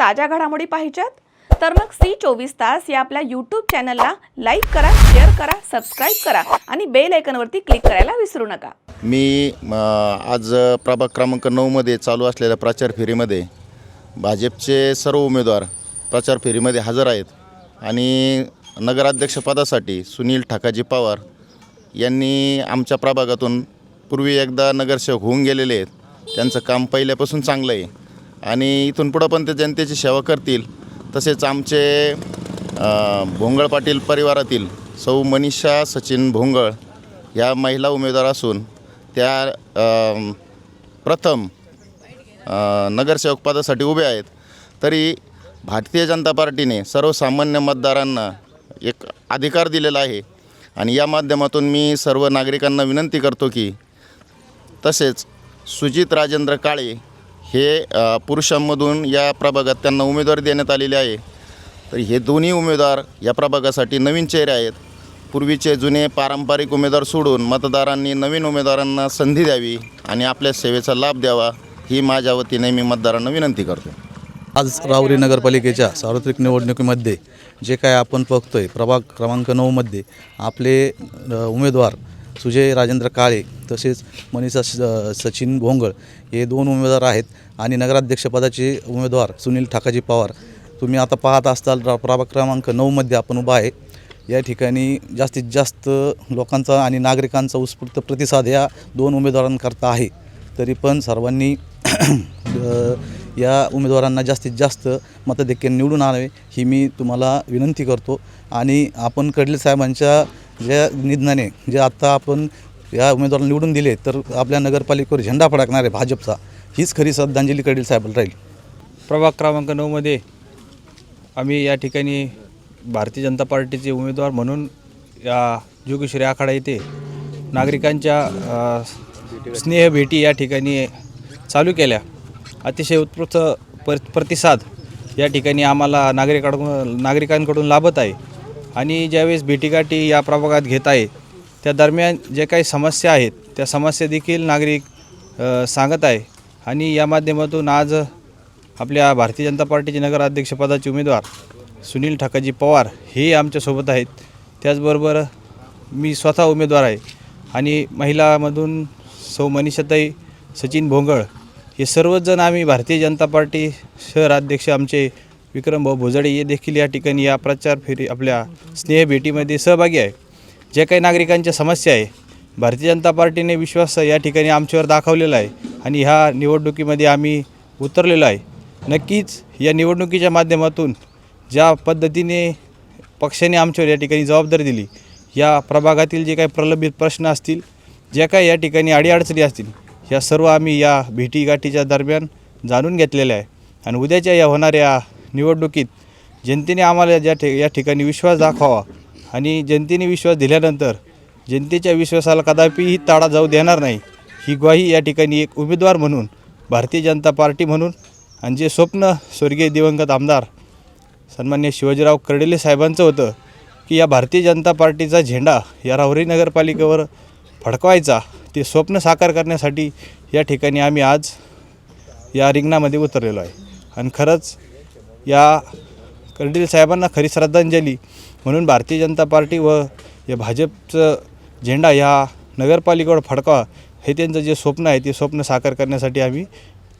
ताज्या घडामोडी पाहिजेत? तर मग सी चोवीस तास या आपल्या यूट्यूब चॅनलला लाईक करा शेअर करा सबस्क्राईब करा आणि बेल आयकनवरती क्लिक करायला विसरू नका. मी आज प्रभाग क्रमांक नऊमध्ये चालू असलेल्या प्रचार फेरीमध्ये भाजपचे सर्व उमेदवार प्रचार फेरीमध्ये हजर आहेत आणि नगराध्यक्षपदासाठी सुनील ठाकाजी पवार यांनी आमच्या प्रभागातून पूर्वी एकदा नगरसेवक होऊन गेलेले आहेत. त्यांचं काम पहिल्यापासून चांगलं आहे. आणि इथून पुढं पण ते जनतेची सेवा करतील. तसेच आमचे भोंगळ पाटील परिवारातील सौ मनीषा सचिन भोंगळ ह्या महिला उमेदवार असून त्या प्रथम नगरसेवक पदासाठी उभे आहेत. तरी भारतीय जनता पार्टीने सर्वसामान्य मतदारांना एक अधिकार दिलेला आहे. आणि या माध्यमातून मी सर्व नागरिकांना विनंती करतो की तसेच सुजित राजेंद्र काळे हे पुरुषांमधून या प्रभागात त्यांना उमेदवारी देण्यात आलेली आहे. तर हे दोन्ही उमेदवार या प्रभागासाठी नवीन चेहरे आहेत. पूर्वीचे जुने पारंपरिक उमेदवार सोडून मतदारांनी नवीन उमेदवारांना संधी द्यावी आणि आपल्या सेवेचा लाभ द्यावा ही माझ्या वतीने मी मतदारांना विनंती करतो. आज रावरी नगरपालिकेच्या सार्वत्रिक निवडणुकीमध्ये जे काय आपण बघतोय प्रभाग क्रमांक नऊमध्ये आपले उमेदवार सुजय राजेंद्र काळे तसेच मनीषा स सचिन भोंगळ हे दोन उमेदवार आहेत आणि नगराध्यक्षपदाचे उमेदवार सुनील ठाकाजी पवार. तुम्ही आता पाहत असताल प्रभाग क्रमांक नऊमध्ये आपण उभा आहे. या ठिकाणी जास्तीत जास्त लोकांचा आणि नागरिकांचा उत्स्फूर्त प्रतिसाद या दोन उमेदवारांकरता आहे. तरी पण सर्वांनी या उमेदवारांना जास्तीत जास्त मतदेखील निवडून आणावे ही मी तुम्हाला विनंती करतो. आणि आपण कडले साहेबांच्या ज्या निधनाने जे आत्ता आपण या उमेदवाराला निवडून दिले तर आपल्या नगरपालिकेवर झेंडा फडकणार आहे भाजपचा हीच खरी श्रद्धांजली कडील साहेब राहील. प्रभाग क्रमांक नऊमध्ये आम्ही या ठिकाणी भारतीय जनता पार्टीचे उमेदवार म्हणून या जोगेश्वरी आखाडा येथे नागरिकांच्या स्नेह भेटी या ठिकाणी चालू केल्या. अतिशय उत्कृष्ट पर प्रतिसाद या ठिकाणी आम्हाला नागरिकांकडून नागरिकांकडून लाभत आहे. आणि ज्यावेळेस भेटीगाठी या प्रभागात घेत आहे त्या दरम्यान जे काही समस्या आहेत त्या समस्या देखील नागरिक सांगत आहे. आणि या माध्यमातून आज आपल्या भारतीय जनता पार्टीचे नगराध्यक्षपदाचे उमेदवार सुनील ठाकाजी पवार हे आमच्यासोबत आहेत. त्याचबरोबर मी स्वतः उमेदवार आहे आणि महिलामधून सौ मनीषाताई सचिन भोंगळ हे सर्वजण आम्ही भारतीय जनता पार्टी शहर अध्यक्ष आमचे विक्रमभाऊ भोजडे हे देखील या ठिकाणी या प्रचार फेरी आपल्या स्नेहभेटीमध्ये सहभागी आहे. ज्या काही नागरिकांच्या समस्या आहे भारतीय जनता पार्टीने विश्वास या ठिकाणी आमच्यावर दाखवलेला आहे आणि ह्या निवडणुकीमध्ये आम्ही उतरलेलो आहे. नक्कीच या निवडणुकीच्या माध्यमातून ज्या पद्धतीने पक्षाने आमच्यावर या ठिकाणी जबाबदारी दिली या प्रभागातील जे काही प्रलंबित प्रश्न असतील ज्या काही या ठिकाणी अडीअडचणी असतील ह्या सर्व आम्ही या भेटीगाठीच्या दरम्यान जाणून घेतलेल्या आहे. आणि उद्याच्या या होणाऱ्या निवडणुकीत जनतेने आम्हाला ज्या ठे या ठिकाणी विश्वास दाखवावा आणि जनतेने विश्वास दिल्यानंतर जनतेच्या विश्वासाला कदापिही ताडा जाऊ देणार नाही ही ग्वाही या ठिकाणी एक उमेदवार म्हणून भारतीय जनता पार्टी म्हणून आणि जे स्वप्न स्वर्गीय दिवंगत आमदार सन्मान्य शिवाजीराव कर्डेले साहेबांचं होतं की या भारतीय जनता पार्टीचा झेंडा या राहुरी नगरपालिकेवर फडकवायचा ते स्वप्न साकार करण्यासाठी या ठिकाणी आम्ही आज या रिंगणामध्ये उतरलेलो आहे. आणि खरंच या कर्डिले साहेबांना खरी श्रद्धांजली. म्हणून भारतीय जनता पार्टी व या भाजपचं झेंडा ह्या नगरपालिकेवर फडकावा हे त्यांचं जे स्वप्न आहे ते स्वप्न साकार करण्यासाठी आम्ही